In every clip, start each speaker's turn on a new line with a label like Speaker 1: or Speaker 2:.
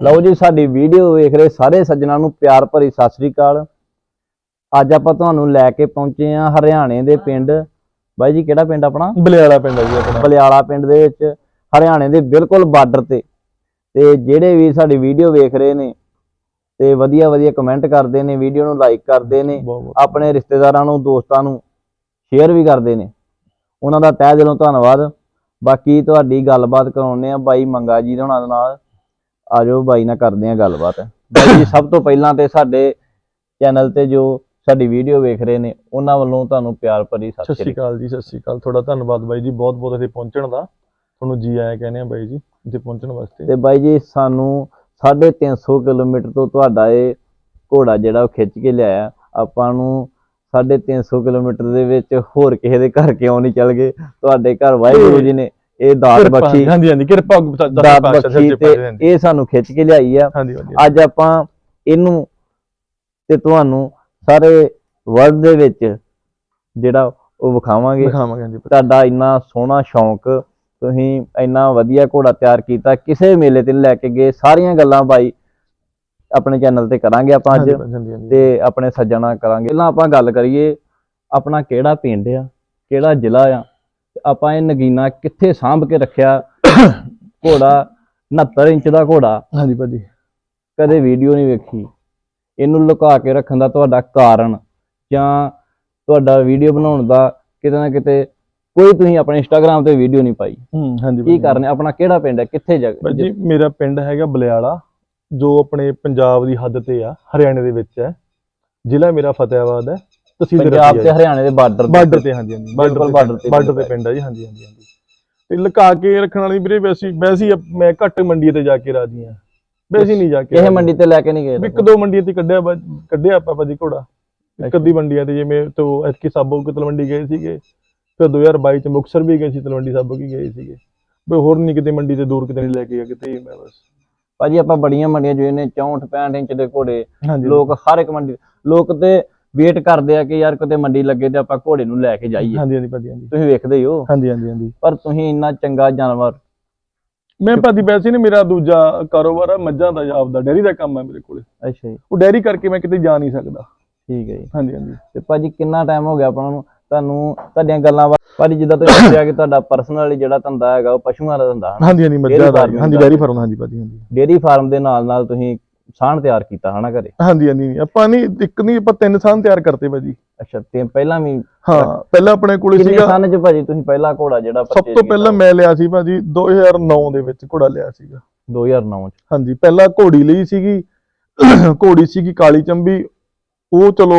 Speaker 1: ਲਓ ਜੀ ਸਾਡੀ ਵੀਡੀਓ ਵੇਖ ਰਹੇ ਸਾਰੇ ਸੱਜਣਾਂ ਨੂੰ ਪਿਆਰ ਭਰੀ ਸਤਿ ਸ੍ਰੀ ਅਕਾਲ। ਅੱਜ ਆਪਾਂ ਤੁਹਾਨੂੰ ਲੈ ਕੇ ਪਹੁੰਚੇ ਆ ਹਰਿਆਣੇ ਦੇ ਪਿੰਡ। ਬਾਈ ਜੀ ਕਿਹੜਾ ਪਿੰਡ ਆਪਣਾ?
Speaker 2: ਬਲਿਆਲਾ ਪਿੰਡ ਹੈ ਜੀ ਆਪਣਾ।
Speaker 1: ਬਲਿਆਲਾ ਪਿੰਡ ਦੇ ਵਿੱਚ ਹਰਿਆਣੇ ਦੇ ਬਿਲਕੁਲ ਬਾਰਡਰ ਤੇ। ਤੇ ਜਿਹੜੇ ਵੀ ਸਾਡੀ ਵੀਡੀਓ ਵੇਖ ਰਹੇ ਨੇ ਤੇ ਵਧੀਆ ਵਧੀਆ ਕਮੈਂਟ ਕਰਦੇ ਨੇ ਵੀਡੀਓ ਨੂੰ ਲਾਈਕ ਕਰਦੇ ਨੇ ਆਪਣੇ ਰਿਸ਼ਤੇਦਾਰਾਂ ਨੂੰ ਦੋਸਤਾਂ ਨੂੰ ਸ਼ੇਅਰ ਵੀ ਕਰਦੇ ਨੇ। ਉਹਨਾਂ ਦਾ ਤਹਿ ਦਿਲੋਂ ਧੰਨਵਾਦ। ਬਾਕੀ ਤੁਹਾਡੀ ਗੱਲਬਾਤ ਕਰਾਉਣੇ ਆ ਬਾਈ ਮੰਗਾ ਜੀ ਦੇ ਉਹਨਾਂ ਦੇ ਨਾਲ। ਆਜੋ ਬਾਈ ਨਾਲ ਕਰਦੇ ਆ ਗੱਲਬਾਤ। ਬਾਈ ਜੀ ਸਭ ਤੋਂ ਪਹਿਲਾਂ ਤੇ ਸਾਡੇ ਚੈਨਲ ਤੇ ਜੋ ਸਾਡੀ ਵੀਡੀਓ ਵੇਖ ਰਹੇ ਨੇ ਉਹਨਾਂ ਵੱਲੋਂ ਤੁਹਾਨੂੰ ਪਿਆਰ ਭਰੀ ਸਤਿ ਸ਼੍ਰੀ
Speaker 2: ਅਕਾਲ ਜੀ ਸਤਿ ਸ਼੍ਰੀ ਅਕਾਲ। ਤੁਹਾਡਾ ਧੰਨਵਾਦ ਬਾਈ ਜੀ ਬਹੁਤ ਬਹੁਤ ਇੱਥੇ ਪਹੁੰਚਣ ਦਾ। ਤੁਹਾਨੂੰ ਜੀ ਆਇਆ ਕਹਿੰਦੇ ਆ ਬਾਈ ਜੀ ਇੱਥੇ ਪਹੁੰਚਣ ਵਾਸਤੇ।
Speaker 1: ਤੇ ਬਾਈ ਜੀ ਸਾਨੂੰ 350 ਕਿਲੋਮੀਟਰ ਤੋਂ ਤੁਹਾਡਾ ਇਹ ਘੋੜਾ ਜਿਹੜਾ ਉਹ ਖਿੱਚ ਕੇ ਲਿਆਇਆ। ਆਪਾਂ ਨੂੰ 350 ਕਿਲੋਮੀਟਰ ਦੇ ਵਿੱਚ ਹੋਰ ਕਿਸੇ ਦੇ ਘਰ ਕਿਉਂ ਨਹੀਂ ਚੱਲ ਗਏ? ਤੁਹਾਡੇ ਘਰ ਵਾਹਿਗੁਰੂ ਜੀ ਨੇ ਇਹ ਦਾਤ
Speaker 2: ਕਿਰਪਾ
Speaker 1: ਬਖਸ਼ੀ
Speaker 2: ਹਾਂਜੀ ਹਾਂਜੀ ਕਿਰਪਾ ਦਸ
Speaker 1: ਦਾਤ
Speaker 2: ਪਾਤਸ਼ਾਹ
Speaker 1: ਬਖਸ਼ੀ
Speaker 2: ਸੱਚੇ
Speaker 1: ਤੇ ਇਹ ਸਾਨੂੰ ਖਿੱਚ ਕੇ ਲਿਆਈ ਆ।
Speaker 2: ਹਾਂਜੀ ਹਾਂਜੀ
Speaker 1: ਅੱਜ ਆਪਾਂ ਇਹਨੂੰ ਤੇ ਤੁਹਾਨੂੰ ਸਾਰੇ ਵਰਲਡ ਦੇ ਵਿੱਚ ਜਿਹੜਾ ਉਹ ਵਿਖਾਵਾਂਗੇ।
Speaker 2: ਦਿਖਾਵਾਂਗੇ ਹਾਂਜੀ
Speaker 1: ਤੁਹਾਡਾ ਇੰਨਾ ਸੋਹਣਾ ਸ਼ੌਂਕ ਤੁਸੀਂ ਇੰਨਾ ਵਧੀਆ ਘੋੜਾ ਤਿਆਰ ਕੀਤਾ ਕਿਸੇ ਮੇਲੇ ਤੇ ਨੀ ਲੈ ਕੇ ਗਏ ਸਾਰੀਆਂ ਗੱਲਾਂ ਬਾਈ ਆਪਣੇ ਚੈਨਲ ਤੇ ਕਰਾਂਗੇ ਆਪਾਂ ਅੱਜ
Speaker 2: ਹਾਂਜੀ ਹਾਂਜੀ ਹਾਂਜੀ।
Speaker 1: ਤੇ ਆਪਣੇ ਸੱਜਣਾ ਕਰਾਂਗੇ। ਪਹਿਲਾਂ ਆਪਾਂ ਗੱਲ ਕਰੀਏ ਆਪਣਾ ਕਿਹੜਾ ਪਿੰਡ ਆ ਕਿਹੜਾ ਜ਼ਿਲ੍ਹਾ ਆ ਆਪਾਂ ਇਹ ਨਗੀਨਾ ਕਿੱਥੇ ਸਾਂਭ ਕੇ ਰੱਖਿਆ? ਘੋੜਾ 69 ਇੰਚ ਦਾ ਘੋੜਾ।
Speaker 2: ਹਾਂਜੀ ਭਾਜੀ।
Speaker 1: ਕਦੇ ਵੀਡੀਓ ਨਹੀਂ ਵੇਖੀ। ਇਹਨੂੰ ਲੁਕਾ ਕੇ ਰੱਖਣ ਦਾ ਤੁਹਾਡਾ ਕਾਰਨ ਜਾਂ ਤੁਹਾਡਾ ਵੀਡੀਓ ਬਣਾਉਣ ਦਾ ਕਿਤੇ ਨਾ ਕਿਤੇ ਕੋਈ ਤੁਸੀਂ ਆਪਣੇ ਇੰਸਟਾਗ੍ਰam ਤੇ ਵੀਡੀਓ ਨਹੀਂ ਪਾਈ।
Speaker 2: ਹੂੰ ਹਾਂਜੀ
Speaker 1: ਕੀ ਕਰਨੇ ਆਪਣਾ ਕਿਹੜਾ ਪਿੰਡ ਹੈ? ਕਿੱਥੇ ਜਗ੍ਹਾ
Speaker 2: ਜੀ ਮੇਰਾ ਪਿੰਡ ਹੈਗਾ ਬਲਿਆਲਾ ਜੋ ਆਪਣੇ ਪੰਜਾਬ ਦੀ ਹੱਦ ਤੇ ਆ ਹਰਿਆਣੇ ਦੇ ਵਿੱਚ ਹੈ। ਜ਼ਿਲ੍ਹਾ ਮੇਰਾ ਫਤਿਆਬਾਦ ਹੈ। ਤਹਿਸੀਲ
Speaker 1: ਪੰਜਾਬ ਤੇ ਹਰਿਆਣੇ ਦੇ ਬਾਰਡਰ
Speaker 2: ਬਾਰਡਰ ਤੇ ਹਾਂਜੀ ਹਾਂਜੀ ਬਾਰਡਰ
Speaker 1: ਤੇ
Speaker 2: ਤੇ ਬਾਰਡਰ ਤੇ
Speaker 1: ਪਿੰਡ
Speaker 2: ਹੈ ਜੀ ਹਾਂਜੀ ਹਾਂਜੀ ਹਾਂਜੀ। ਤੇ ਲੁਕਾ ਕੇ ਰੱਖਣ ਵਾਲੀ ਵੀਰੇ ਵੈਸੀ ਵੈਸੀ ਮੈਂ ਘੱਟ ਮੰਡੀ ਤੇ ਜਾ ਕੇ ਰਾਜੀ ਆ। ਵੈਸੀ ਨਹੀਂ ਜਾ ਕੇ
Speaker 1: ਇਹ। ਮੰਡੀ ਤੇ ਲੈ ਕੇ ਨਹੀਂ ਗਏ
Speaker 2: ਇੱਕ ਦੋ ਮੰਡੀਆਂ ਤੇ ਕੱਢਿਆ ਕੱਢਿਆ ਆਪਾਂ ਭਾਜੀ ਘੋੜਾ। ਇੱਕ। ਅੱਧੀ ਮੰਡੀਆਂ ਤੇ ਜਿਵੇਂ ਤੋਂ ਐਤਕੀ ਸਾਬੋ ਕਿ ਤਲਵੰਡੀ ਗਏ ਸੀਗੇ ਫਿਰ 2022 ਚ ਮੁਕਸਰ ਵੀ ਗਏ ਸੀ ਤਲਵੰਡੀ ਸਾਬੋ ਕੀ ਗਏ ਸੀਗੇ। ਵੀ ਹੋਰ ਨਹੀਂ ਕਿਤੇ ਮੰਡੀ ਤੇ ਦੂਰ ਕਿਤੇ ਨਹੀਂ ਲੈ ਕੇ ਗਿਆ ਕਿਤੇ ਮੈਂ ਬਸ।
Speaker 1: ਭਾਜੀ ਆਪਾਂ ਬੜੀਆਂ ਮੰਡੀਆਂ ਜੋ ਨੇ 64 65 ਇੰਚ ਦੇ ਘੋੜੇ ਲੋਕ ਹਰ ਇੱਕ ਮੰਡੀ ਲੋਕ ਤੇ ਵੇਟ ਕਰਦੇ ਆ ਕਿ ਯਾਰ ਕਿਤੇ ਮੰਡੀ ਲੱਗੇ ਤੇ ਆਪਾਂ ਘੋੜੇ ਨੂੰ ਲੈ ਕੇ ਜਾਈਏ।
Speaker 2: ਹਾਂਜੀ ਹਾਂਜੀ ਭਾਜੀ ਹਾਂਜੀ।
Speaker 1: ਤੁਸੀਂ ਵੇਖਦੇ ਹੀ ਹੋ।
Speaker 2: ਹਾਂਜੀ ਹਾਂਜੀ ਹਾਂਜੀ।
Speaker 1: ਪਰ ਤੁਸੀਂ ਇੰਨਾ ਚੰਗਾ ਜਾਨਵਰ।
Speaker 2: ਮੈਂ ਭਾਜੀ ਵੈਸੇ ਨੇ ਮੇਰਾ ਦੂਜਾ ਕਾਰੋਬਾਰ ਆ ਮੱਝਾਂ ਦਾ ਆਪਦਾ ਡੈਰੀ ਦਾ ਕੰਮ ਹੈ ਮੇਰੇ ਕੋਲੇ।
Speaker 1: ਅੱਛਾ ਜੀ।
Speaker 2: ਉਹ ਡੈਰੀ ਕਰਕੇ ਮੈਂ ਕਿਤੇ ਜਾ ਨਹੀਂ ਸਕਦਾ।
Speaker 1: ਠੀਕ ਹੈ ਜੀ।
Speaker 2: ਹਾਂਜੀ ਹਾਂਜੀ।
Speaker 1: ਤੇ ਭਾਜੀ ਕਿੰਨਾ ਟਾਈਮ ਹੋ ਗਿਆ ਆਪਾਂ ਨੂੰ? ਤੁਹਾਨੂੰ ਤੁਹਾਡੀਆਂ ਗੱਲਾਂ ਭਾਜੀ ਜਿੱਦਾਂ ਤੁਸੀਂ ਦੱਸਿਆ ਕਿ ਤੁਹਾਡਾ ਪਰਸਨਲੀ ਜਿਹੜਾ ਧੰਦਾ ਹੈਗਾ ਉਹ ਪਸ਼ੂਆਂ ਦਾ ਧੰਦਾ
Speaker 2: ਹਾਂਜੀ ਹਾਂਜੀ ਮੱਝਾਂ ਦਾ ਹਾਂਜੀ
Speaker 1: ਦਾ।
Speaker 2: ਡੈਰੀ ਫਾਰਮ ਹਾਂਜੀ ਭਾਜੀ ਹਾਂਜੀ।
Speaker 1: ਡੇਅਰੀ ਫਾਰਮ ਦੇ ਨਾਲ ਨਾਲ ਤੁਸੀਂ ਸਾਣ ਤਿਆਰ ਕੀਤਾ ਹਨਾ ਘਰੇ?
Speaker 2: ਹਾਂਜੀ ਹਾਂਜੀ ਆਪਾਂ ਨਹੀਂ ਇੱਕ ਨਹੀਂ ਆਪਾਂ ਤਿੰਨ ਸਾਨ ਤਿਆਰ ਕਰਤੇ ਭਾਜੀ।
Speaker 1: ਅੱਛਾ ਤੇ ਪਹਿਲਾਂ ਵੀ
Speaker 2: ਹਾਂ ਪਹਿਲਾਂ ਆਪਣੇ ਕੋਲੇ
Speaker 1: ਕਿੰਨੇ
Speaker 2: ਸੀਗਾ
Speaker 1: ਸਾਲ ਚ ਭਾਜੀ ਤੁਸੀਂ ਪਹਿਲਾ ਘੋੜਾ ਜਿਹੜਾ
Speaker 2: ਸਭ ਤੋਂ? ਪਹਿਲਾਂ ਮੈਂ ਲਿਆ ਸੀ ਭਾਜੀ 2009 ਦੇ ਵਿੱਚ ਘੋੜਾ ਲਿਆ ਸੀਗਾ।
Speaker 1: 2009 ਚ।
Speaker 2: ਹਾਂਜੀ ਪਹਿਲਾਂ ਘੋੜੀ ਲਈ ਸੀਗੀ ਘੋੜੀ ਸੀਗੀ ਕਾਲੀ ਚੰਬੀ। ਉਹ ਚਲੋ